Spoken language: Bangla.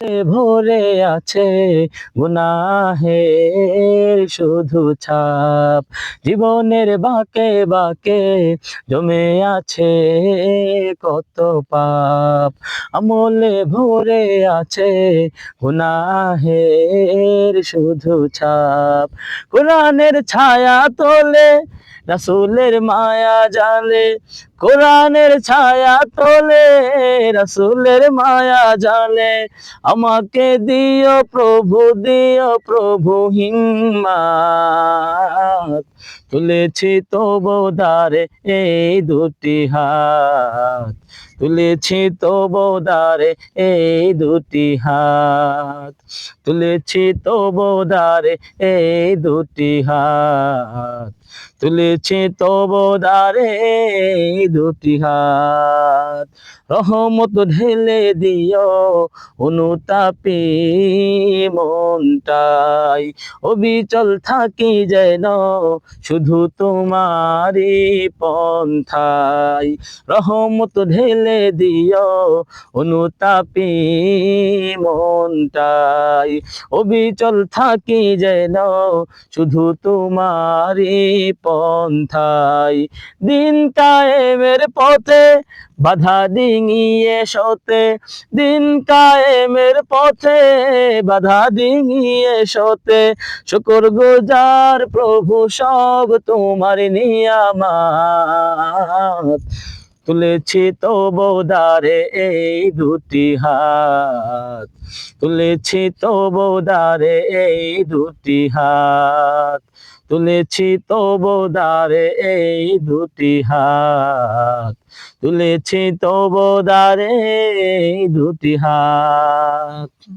ভরে আছে গুনাহের শুধু ছাপ। জীবনের বাঁকে বাঁকে জমে আছে কত পাপ। আমলে ভরে আছে গুনাহের, শুধু ছাপ। কোরআনের ছায়া তোলে, রাসুলের মায়া জালে কোরআনের ছায়া তোলে, রসুলের মায়া জালে। আমাকে দিও প্রভু দিও প্রভু হিম্মাত। তুলেছি তো বোধারে এই দুটি হাত। তুলেছি তবু দারে এই দুটি হাত। তুলেছি তবু দারে এই দুটি হাত। তুলেছি তবু দারে এই দুটি হাত। রহমত ঢেলে দিও, অনুতাপি মনটাই। অবিচল থাকি যেন শুধু তোমারই পন্থাই। রহমত ঢেলে দিও, অনুতাপি মনটাই। অবিচল থাকি যেন শুধু তোমারই পন্থাই। দিন কায়েমের পথে বাধা ডিঙিয়ে সতে। দিন কায়েমের পথে বাধা ডিঙিয়ে সতে। শুকর গুজার প্রভু সব তোমার নিয়ামাত। তুলেছি তো বোদারে এই দুটি হাত। তুলেছি তো বোদারে এই দুটি হাত। তুলেছি তো বোদারে এই দুটি হাত। তুলেছি তো বোদারে এই দুটি হাত।